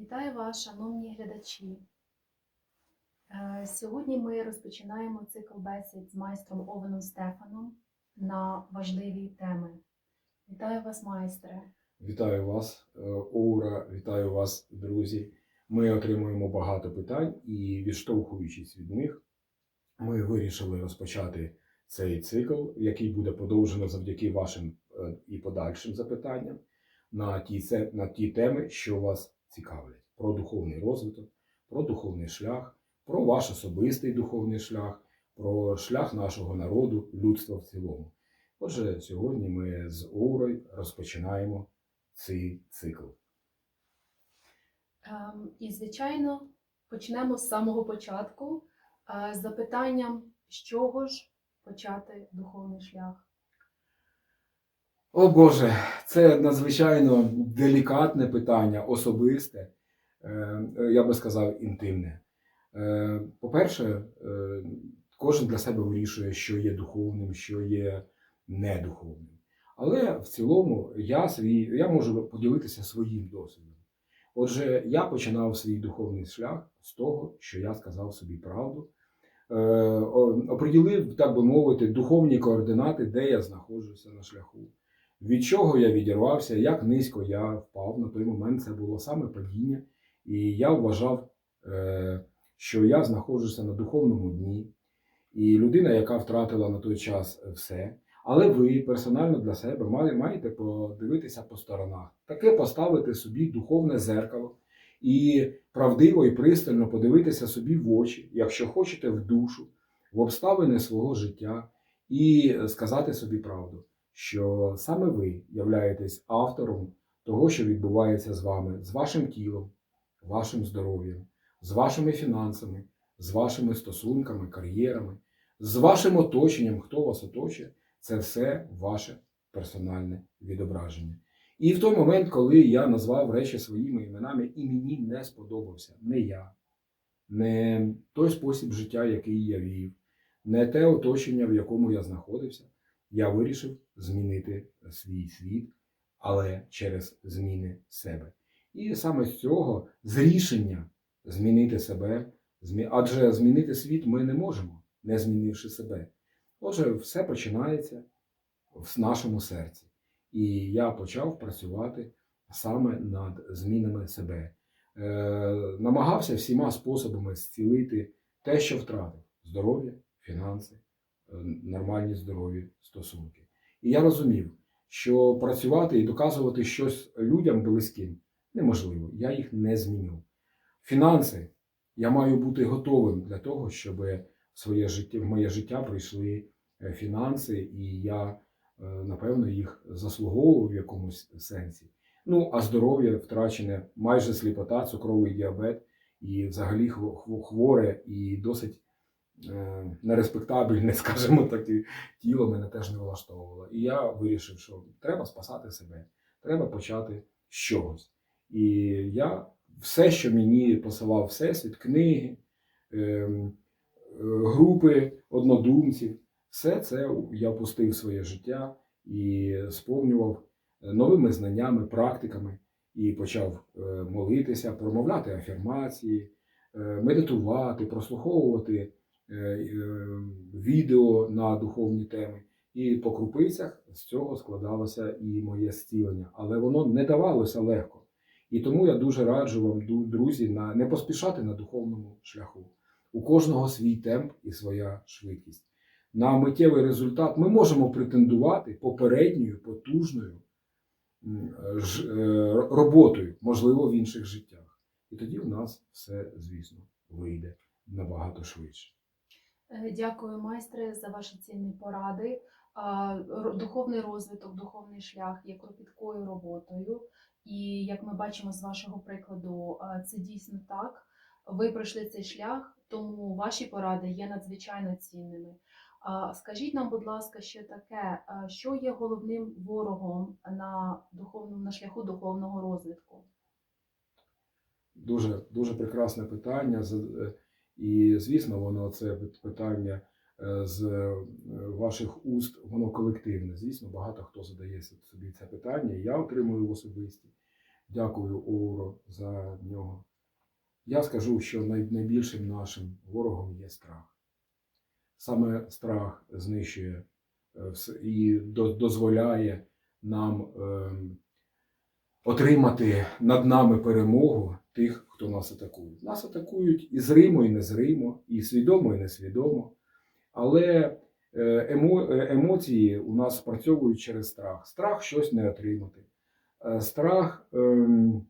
Вітаю вас, шановні глядачі. Е, Сьогодні ми розпочинаємо цикл бесід з майстром Овеном Стефаном на важливі теми. Вітаю вас, майстре. Вітаю вас, е, Оура, вітаю вас, друзі. Ми отримуємо багато питань і, відштовхуючись від них, ми вирішили розпочати цей цикл, який буде подовжено завдяки вашим е, і подальшим запитанням на ті, на ті теми, що вас цікавлять: про духовний розвиток, про духовний шлях, про ваш особистий духовний шлях, про шлях нашого народу, людства в цілому. Отже, сьогодні ми з Оурою розпочинаємо цей цикл. Ем, І, звичайно, почнемо з самого початку е, з запитанням, з чого ж почати духовний шлях. О Боже, це надзвичайно делікатне питання, особисте, е, я би сказав, інтимне. Е, По-перше, е, кожен для себе вирішує, що є духовним, що є недуховним. Але в цілому я, свій, я можу поділитися своїм досвідом. Отже, я починав свій духовний шлях з того, що я сказав собі правду, оприділив, так би мовити, духовні координати, де я знаходжуся на шляху від чого я відірвався, як низько я впав. На той момент це було саме падіння. І я вважав, е, що я знаходжуся на духовному дні. І людина, яка втратила на той час все. Але ви персонально для себе маєте подивитися по сторонах, таке поставити собі духовне зеркало і правдиво і пристально подивитися собі в очі, якщо хочете, в душу, в обставини свого життя, і сказати собі правду що саме ви являєтесь автором того, що відбувається з вами, з вашим тілом, вашим здоров'ям, з вашими фінансами, з вашими стосунками, кар'єрами, з вашим оточенням, хто вас оточує, це все ваше персональне відображення. І в той момент, коли я назвав речі своїми іменами, і мені не сподобався не я, не той спосіб життя, який я вів, не те оточення, в якому я знаходився, я вирішив змінити свій світ, але через зміни себе. І саме з цього, з рішення змінити себе, адже змінити світ ми не можемо, не змінивши себе. Отже, все починається в нашому серці. І я почав працювати саме над змінами себе. Е, намагався всіма способами зцілити те, що втратив: здоров'я, фінанси, е, нормальні здорові стосунки. І я розумів, що працювати і доказувати щось людям близьким неможливо. Я їх не зміню. Фінанси я маю бути готовим для того, щоб в своє життя, в моє життя прийшли е, фінанси, і я, е, напевно, їх заслуговував в якомусь сенсі. Ну, а здоров'я втрачене, майже сліпота, цукровий діабет і взагалі хво- хво- хворе і досить нереспектабельне, скажімо так, і тіло мене теж не влаштовувало. І я вирішив, що треба спасати себе, треба почати з чогось. І я все, що мені посилав Всесвіт, книги, ем, е, групи однодумців, все це я пустив в своє життя і сповнював е, новими знаннями, практиками, і почав е, молитися, промовляти афірмації, е, медитувати, прослуховувати е, е, відео на духовні теми. І по крупицях з цього складалося і моє зцілення. Але воно не давалося легко. І тому я дуже раджу вам, друзі, на не поспішати на духовному шляху. У кожного свій темп і своя швидкість. На миттєвий результат ми можемо претендувати попередньою, потужною е, роботою, можливо, в інших життях. І тоді в нас все, звісно, вийде набагато швидше. Е, Дякую, майстре, за ваші цінні поради. Духовний розвиток, духовний шлях є кропіткою роботою. І як ми бачимо з вашого прикладу, це дійсно так. Ви пройшли цей шлях, тому ваші поради є надзвичайно цінними. Скажіть нам, будь ласка, ще таке, що є головним ворогом на духовному на шляху духовного розвитку? Дуже, дуже прекрасне питання. І, звісно, воно це питання е, з е, ваших уст, воно колективне. Звісно, багато хто задає собі це питання. Я отримую в особисті. Дякую Оуро за нього. Я скажу, що найбільшим нашим ворогом є страх. Саме страх знищує е, і дозволяє нам ем, отримати над нами перемогу тих, хто нас атакує. Нас атакують і зримо, і незримо, і свідомо, і несвідомо. Але е, емо, е, емоції у нас спрацьовують через страх. Страх щось не отримати, Е, страх ем,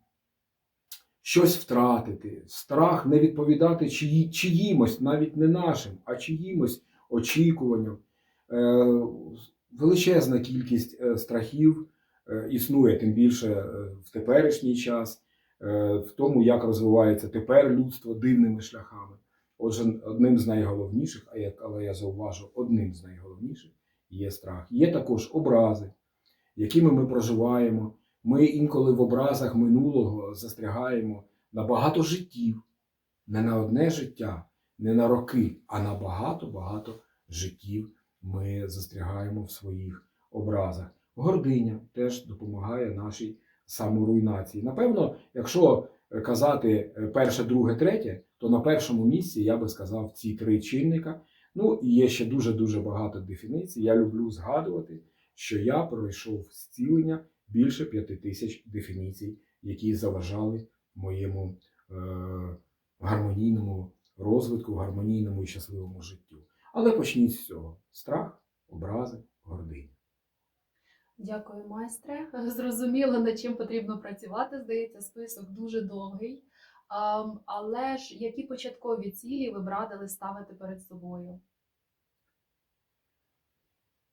щось втратити, страх не відповідати чиї, чиїмось, навіть не нашим, а чиїмось очікуванням. Величезна кількість страхів існує, тим більше в теперішній час, в тому, як розвивається тепер людство дивними шляхами. Отже, одним з найголовніших, а як, але я зауважу, одним з найголовніших є страх. Є також образи, якими ми проживаємо. Ми інколи в образах минулого застрягаємо на багато життів, не на одне життя, не на роки, а на багато-багато життів ми застрягаємо в своїх образах. Гординя теж допомагає нашій саморуйнації. Напевно, якщо е, казати е, перше, друге, третє, то на першому місці я би сказав ці три чинника. Ну і є ще дуже-дуже багато дефініцій. Я люблю згадувати, що я пройшов зцілення більше п'яти тисяч дефініцій, які заважали моєму е, гармонійному розвитку, гармонійному і щасливому життю. Але почніть з цього: страх, образи, гординя. Дякую, майстре. Зрозуміло, над чим потрібно працювати. Здається, список дуже довгий. Але ж які початкові цілі ви б радили ставити перед собою?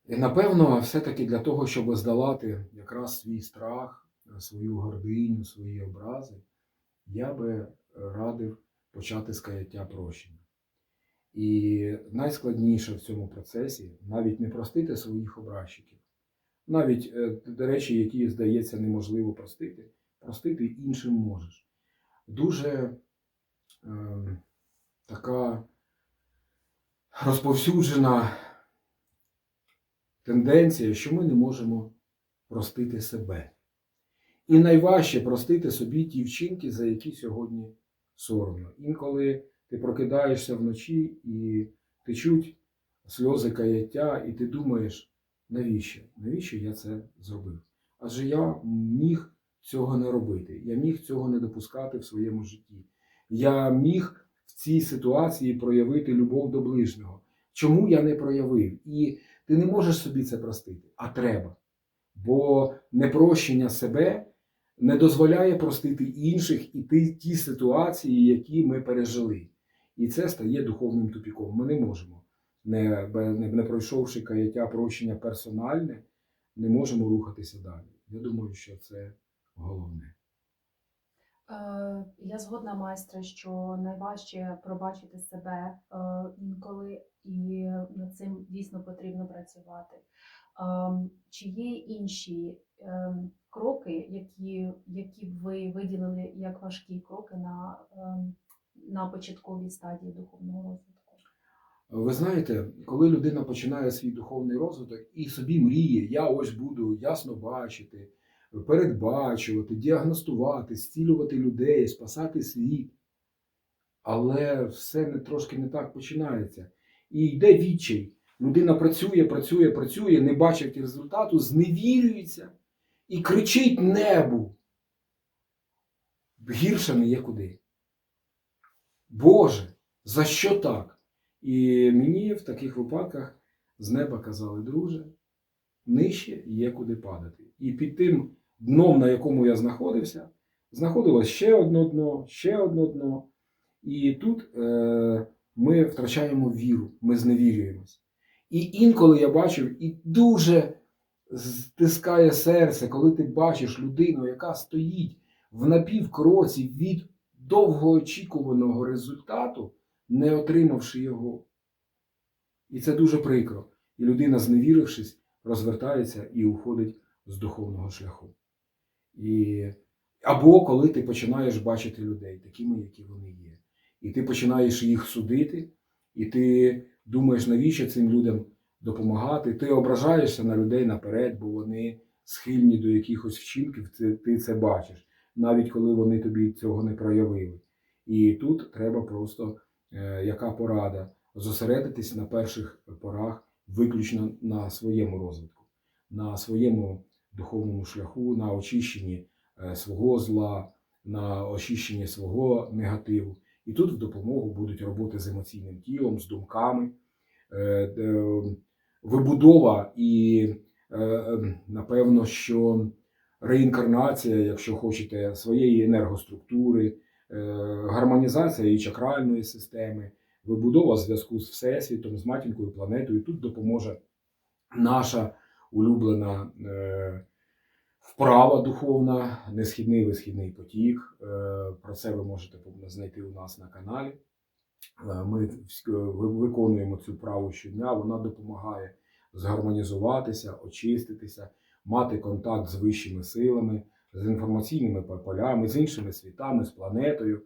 І напевно, все-таки для того, щоб здолати якраз свій страх, свою гординю, свої образи, я би радив почати з каяття прощення. І найскладніше в цьому процесі навіть не простити своїх образчиків, навіть е, речі, які здається неможливо простити, простити іншим можеш. Дуже е, така розповсюджена тенденція, що ми не можемо простити себе. І найважче простити собі ті вчинки, за які сьогодні соромно. Інколи ти прокидаєшся вночі і течуть сльози каяття, і ти думаєш, навіщо? Навіщо я це зробив? Адже я міг цього не робити, я міг цього не допускати в своєму житті. Я міг в цій ситуації проявити любов до ближнього. Чому я не проявив? І ти не можеш собі це простити, а треба. Бо непрощення себе не дозволяє простити інших і ті, ті ситуації, які ми пережили. І це стає духовним тупіком. Ми не можемо, не, не, пройшовши каяття прощення персональне, не можемо рухатися далі. Я думаю, що це головне. Е, Я згодна, майстре, що найважче пробачити себе е, інколи, і над цим дійсно потрібно працювати. Ем, Чи є інші кроки, які, які б ви виділили як важкі кроки на, на початковій стадії духовного розвитку? Ви знаєте, коли людина починає свій духовний розвиток і собі мріє, я ось буду ясно бачити, передбачувати, діагностувати, зцілювати людей, спасати світ. Але все не трошки не так починається. І йде відчай. Людина працює, працює, працює, не бачить результату, зневірюється і кричить небу. Гірше не є куди. Боже, за що так? І мені в таких випадках з неба казали, друже, нижче є куди падати. І під тим дном, на якому я знаходився, знаходилось ще одне дно, ще одне дно. І тут е, ми втрачаємо віру, ми зневірюємось. І інколи я бачив, і дуже стискає серце, коли ти бачиш людину, яка стоїть в напівкроці від довгоочікуваного результату, не отримавши його. І це дуже прикро. І людина, зневірившись, розвертається і уходить з духовного шляху. І... Або коли ти починаєш бачити людей такими, які вони є. І ти починаєш їх судити, і ти думаєш, навіщо цим людям допомагати. Ти ображаєшся на людей наперед, бо вони схильні до якихось вчинків, ти, це бачиш. навіть коли вони тобі цього не проявили. І тут треба просто, яка порада, зосередитись на перших порах виключно на своєму розвитку, на своєму духовному шляху, на очищенні е, свого зла, на очищенні свого негативу. І тут в допомогу будуть роботи з емоційним тілом, з думками, е, вибудова і, е, е, напевно, що реінкарнація, якщо хочете, своєї енергоструктури, е, гармонізація і чакральної системи, вибудова зв'язку з Всесвітом, з матінкою планетою. Тут допоможе наша улюблена е, вправа духовна, несхідний висхідний потік. Е, Про це ви можете знайти у нас на каналі. Е, Ми виконуємо цю вправу щодня. Вона допомагає згармонізуватися, очиститися, мати контакт з вищими силами, з інформаційними полями, з іншими світами, з планетою.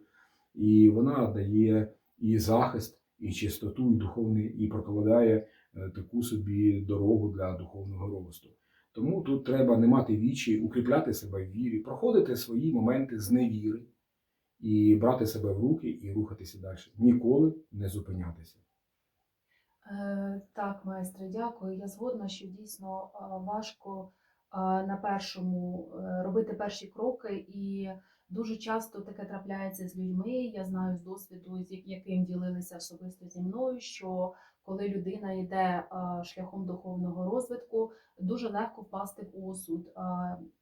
І вона дає і захист, і чистоту, і духовний, і прокладає е, таку собі дорогу для духовного росту. Тому тут треба не мати вічі, укріпляти себе в вірі, проходити свої моменти з невіри і брати себе в руки і рухатися далі. Ніколи не зупинятися. Е, Так, майстре, дякую. Я згодна, що дійсно е, важко на першому е, робити перші кроки, і дуже часто таке трапляється з людьми. Я знаю з досвіду, з яким ділилися особисто зі мною, що коли людина йде е, шляхом духовного розвитку, дуже легко впасти в осуд е,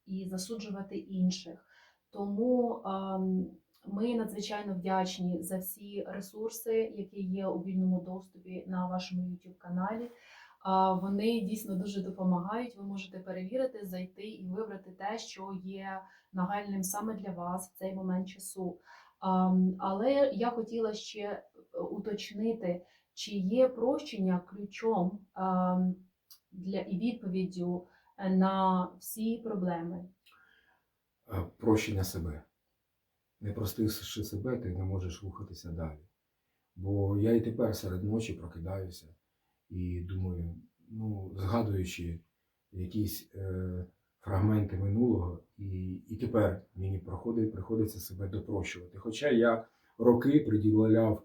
і засуджувати інших. Тому ем, ми надзвичайно вдячні за всі ресурси, які є у вільному доступі на вашому youtube каналі. Вони дійсно дуже допомагають. Ви можете перевірити, зайти і вибрати те, що є нагальним саме для вас в цей момент часу. Але я хотіла ще е, уточнити, чи є прощення ключом для і відповіддю е, на всі проблеми. Е, Прощення себе. Не простивши себе, ти не можеш рухатися далі. Бо я і тепер серед ночі прокидаюся і думаю, ну, згадуючи якісь е, фрагменти минулого, і, і тепер мені проходить, приходиться себе допрощувати. Хоча я роки приділяв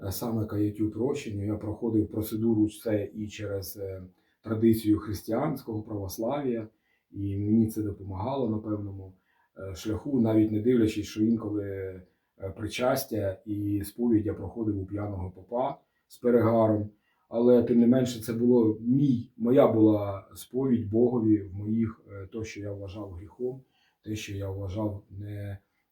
е, саме каяттю прощенню, я проходив процедуру це і через е, традицію християнського православ'я, і мені це допомагало на певному е, шляху, навіть не дивлячись, що інколи причастя і сповідь я проходив у п'яного попа з перегаром. Але тим не менше, це було мій, моя була сповідь Богові в моїх е, то, що я вважав гріхом, те, що я вважав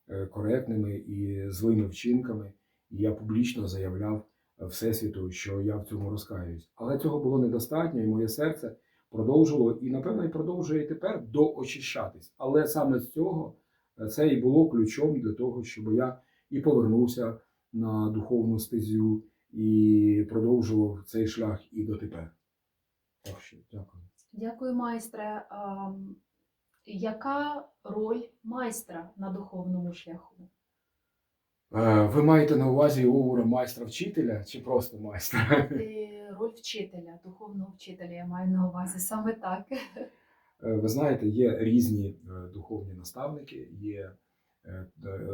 некоректними і злими вчинками. І я публічно заявляв е, Всесвіту, що я в цьому розкаюсь. Але цього було недостатньо, і моє серце продовжувало і, напевно, і продовжує тепер доочищатись. Але саме з цього е, це і було ключом для того, щоб я і повернувся на духовну стезю і продовжував цей шлях і дотепер. Так що дякую. Дякую, майстре. Ам, Яка роль майстра на духовному шляху? Е, Ви маєте на увазі Оура майстра вчителя чи просто майстра? Е, Роль вчителя, духовного вчителя, я маю на увазі саме так. Е, Ви знаєте, є різні духовні наставники. Є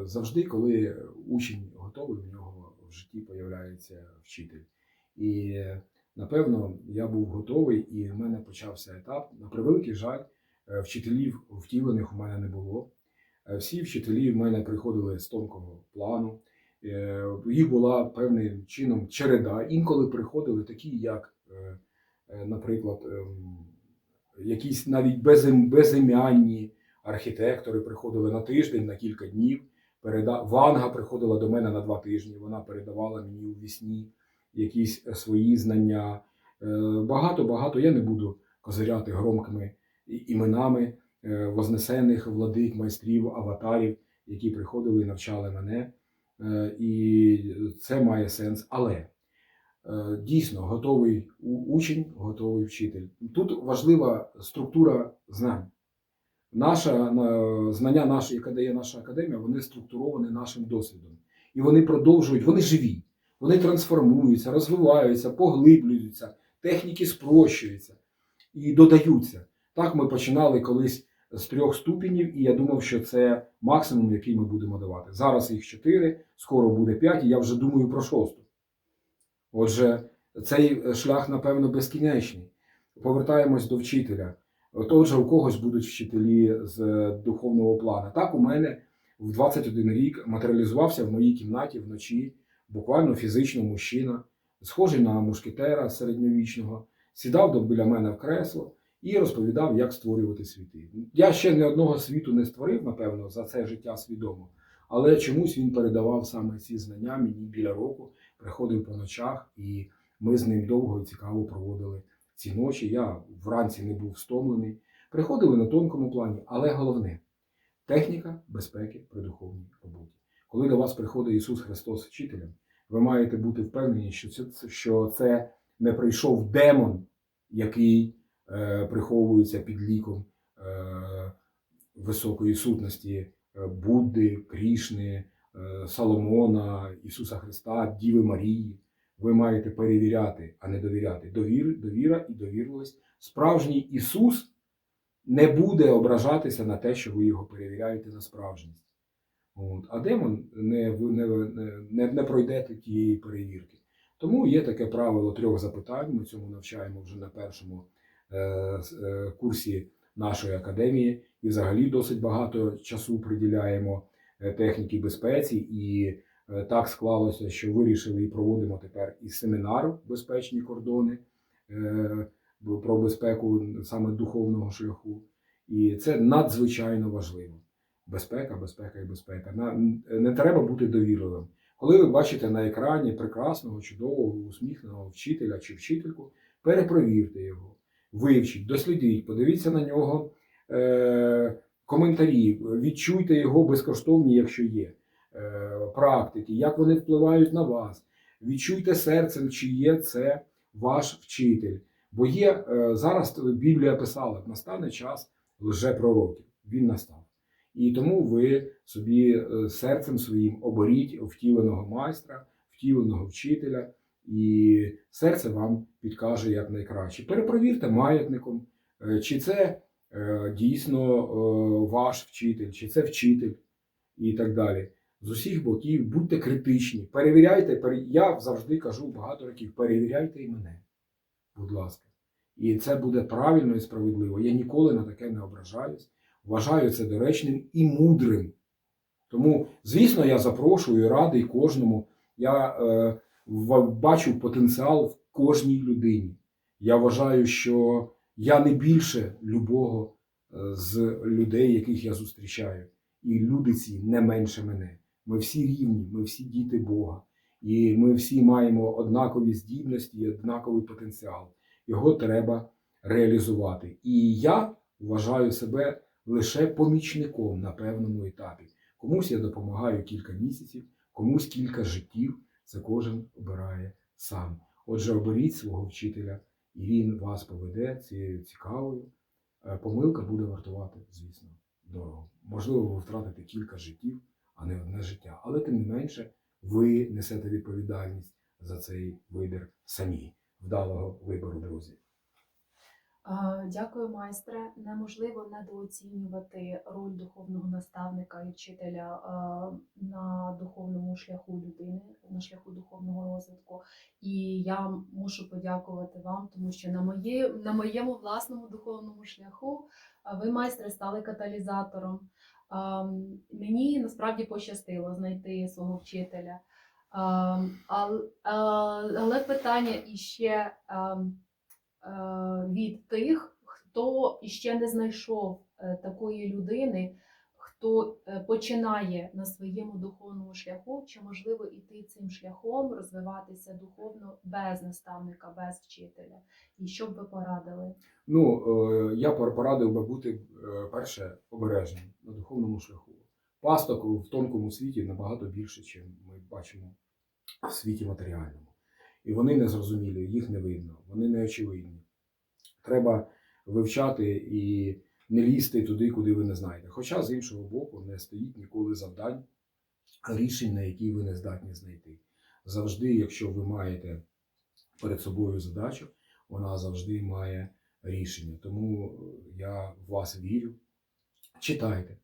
завжди, коли учень готовий, в нього в житті появляється вчитель. І напевно я був готовий, і в мене почався етап. На превеликий жаль, е, вчителів втілених у мене не було. Е, Всі вчителі в мене приходили з тонкого плану. Е, Їх була певним чином череда. Інколи приходили такі, як, наприклад, ем, якісь навіть безім- безім'янні архітектори приходили на тиждень, на кілька днів. Переда... Ванга приходила до мене на два тижні. Вона передавала мені у вісні якісь е, свої знання. Багато багато я не буду козиряти громкими іменами е, вознесених владик, майстрів, аватарів, які приходили і навчали мене. Е, І це має сенс. Але е, дійсно готовий учень, готовий вчитель. Тут важлива структура знань. Наша знання, наші, яка дає наша академія, вони структуровані нашим досвідом. І вони продовжують, вони живі, вони трансформуються, розвиваються, поглиблюються, техніки спрощуються і додаються. Так ми починали колись з трьох ступенів, і я думав, що це максимум, який ми будемо давати. Зараз їх чотири, скоро буде п'ять, і я вже думаю про шосту. Отже, цей шлях, напевно, безкінечний. Повертаємось до вчителя. От, Отже, у когось будуть вчителі з е, духовного плану. Так, у мене в 21 рік матеріалізувався в моїй кімнаті вночі, буквально фізично мужчина, схожий на мушкетера середньовічного, сідав біля мене в кресло і розповідав, як створювати світи. Я ще ні одного світу не створив, напевно, за це життя свідомо, але чомусь він передавав саме ці знання мені біля року, приходив по ночах, і ми з ним довго і цікаво проводили ці ночі. Я вранці не був стомлений. Приходили на тонкому плані, але головне техніка безпеки при духовній роботі. Коли до вас приходить Ісус Христос вчителем, ви маєте бути впевнені, що це, що це не прийшов демон, який е, приховується під ліком е, високої сутності е, Будди, Крішни, е, Соломона, Ісуса Христа, Діви Марії. Ви маєте перевіряти, а не довіряти. Довір, довіра і довірливість. Справжній Ісус не буде ображатися на те, що ви його перевіряєте на справжність. От. А демон не, не, не, не пройдете тієї перевірки. Тому є таке правило трьох запитань. Ми цьому навчаємо вже на першому е, е, курсі нашої академії. І взагалі досить багато часу приділяємо е, техніці безпеці. І так склалося, що вирішили і проводимо тепер і семінар Безпечні кордони е, про безпеку саме духовного шляху. І це надзвичайно важливо. Безпека, безпека і безпека. Не треба бути довірливим. Коли ви бачите на екрані прекрасного, чудового, усміхненого вчителя чи вчительку, перепровірте його, вивчіть, дослідіть, подивіться на нього е, коментарі, відчуйте його безкоштовні, якщо є е, практики, як вони впливають на вас. Відчуйте серцем, чи є це ваш вчитель. Бо є е, зараз Біблія писала, настане час лжепророків. Він настав. І тому ви собі е, серцем своїм оберіть втіленого майстра, втіленого вчителя, і серце вам підкаже як найкраще. Перепровірте маятником, е, чи це е, дійсно е, ваш вчитель, чи це вчитель, і так далі. З усіх боків будьте критичні, перевіряйте. Я завжди кажу багато років: перевіряйте і мене, будь ласка. І це буде правильно і справедливо. Я ніколи на таке не ображаюсь. Вважаю це доречним і мудрим. Тому, звісно, я запрошую радий кожному. Я е, бачу потенціал в кожній людині. Я вважаю, що я не більше любого е, з людей, яких я зустрічаю. І люди ці не менше мене. Ми всі рівні, ми всі діти Бога. І ми всі маємо однакові здібності і однаковий потенціал. Його треба реалізувати. І я вважаю себе лише помічником на певному етапі. Комусь я допомагаю кілька місяців, комусь кілька життів. Це кожен обирає сам. Отже, оберіть свого вчителя, і він вас поведе цією цікавою. Е, Помилка буде вартувати, звісно, дорого. Можливо, ви втратите кілька життів, а не одне життя. Але тим не менше, ви несете відповідальність за цей вибір самі. Вдалого вибору, друзі. Дякую, майстре. Неможливо недооцінювати роль духовного наставника і вчителя на духовному шляху людини, на шляху духовного розвитку. І я мушу подякувати вам, тому що на, моє, на моєму власному духовному шляху ви, майстре, стали каталізатором. Мені насправді пощастило знайти свого вчителя. Але питання іще. е, від тих, хто іще не знайшов е, такої людини, хто е, починає на своєму духовному шляху, чи можливо іти цим шляхом, розвиватися духовно без наставника, без вчителя. І що б ви порадили? Ну, е, я порадив би бути е, перше обережним на духовному шляху. Пасток в тонкому світі набагато більше, ніж ми бачимо в світі матеріальному. І вони незрозумілі, їх не видно, вони не очевидні. Треба вивчати і не лізти туди, куди ви не знаєте. Хоча, з іншого боку, не стоїть ніколи завдань, рішень, на які ви не здатні знайти. Завжди, якщо ви маєте перед собою задачу, вона завжди має рішення. Тому е, я в вас вірю читайте.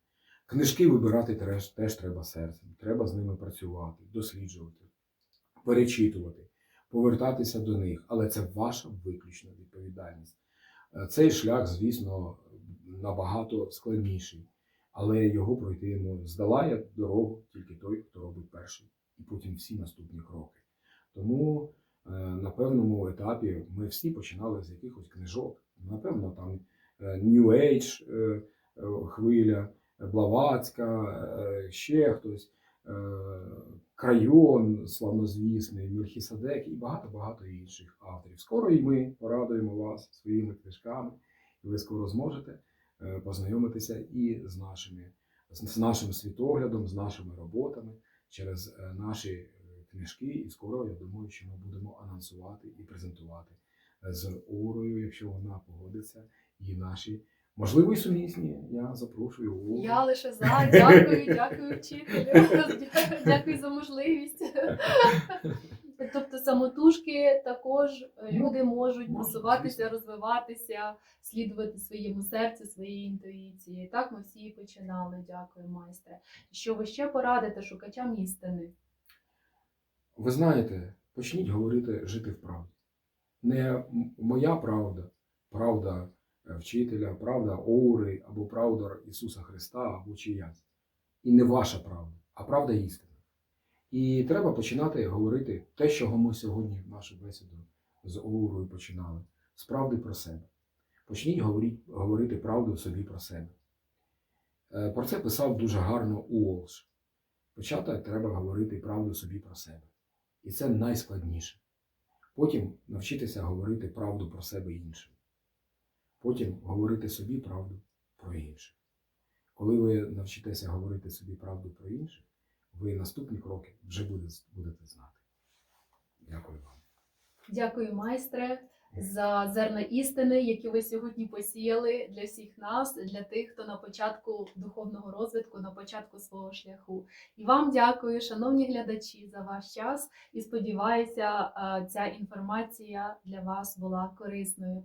Книжки вибирати теж, теж треба серцем. Треба з ними працювати, досліджувати, перечитувати, повертатися до них. Але це ваша виключна відповідальність. Е, Цей шлях, звісно, набагато складніший, але його пройти йому здолає дорогу тільки той, хто робить перший, і потім всі наступні кроки. Тому е, на певному етапі ми всі починали з якихось книжок. Напевно, там е, New Age е, хвиля, Блаватська, е, ще хтось, Крайон, славнозвісний, Мельхіседек і багато-багато інших авторів. Скоро і ми порадуємо вас своїми книжками, і ви скоро зможете познайомитися і з нашими з нашим світоглядом, з нашими роботами через е, наші е, книжки. І скоро я думаю, що ми будемо анонсувати і презентувати е, з Орою, якщо вона погодиться, і наші можливо і сумісні. Я запрошую Ору. Я лише за. Дякую, дякую вчителю. Дякую за можливість. Самотужки також е, люди можуть Можуть, просуватися, розвиватися, слідувати своєму серцю, своїй інтуїції. Так ми всі починали. Дякую, майстре. Що ви ще порадите шукачам істини? Ви знаєте, почніть говорити жити в правді. Не моя правда, правда е, вчителя, правда Оури, або правда Ісуса Христа, або чиясь. І не ваша правда, а правда істина. І треба починати говорити те, що ми сьогодні в нашу бесіду з Оурою починали, з правди про себе. Почніть говорити, говорити правду собі про себе. Е, Про це писав дуже гарно Уолш. Почати треба говорити правду собі про себе. І це найскладніше. Потім навчитися говорити правду про себе іншим. Потім говорити собі правду про інших. Коли ви навчитеся говорити собі правду про інших, ви наступні кроки вже будете, знати. Дякую вам. Дякую, майстре, за зерна істини, які ви сьогодні посіяли для всіх нас, для тих, хто на початку духовного розвитку, на початку свого шляху. І вам дякую, шановні глядачі, за ваш час. І сподіваюся, е, ця інформація для вас була корисною. Е,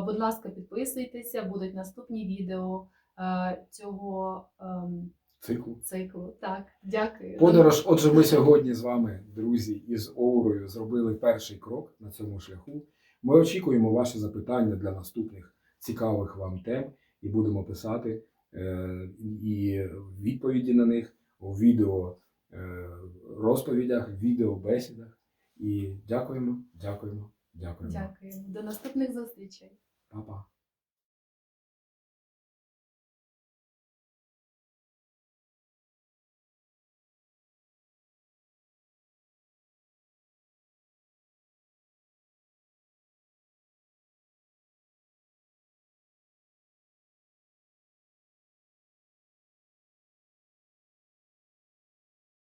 Будь ласка, підписуйтеся, будуть наступні відео е, цього ем, Циклу. циклу. Так, дякую. Подорож. Отже, ми сьогодні з вами, друзі, із Оурою зробили перший крок на цьому шляху. Ми очікуємо ваші запитання для наступних цікавих вам тем і будемо писати е, і відповіді на них у відео е, розповідях, відеобесідах. І дякуємо, дякуємо, дякуємо. Дякую. До наступних зустрічей. Па-па.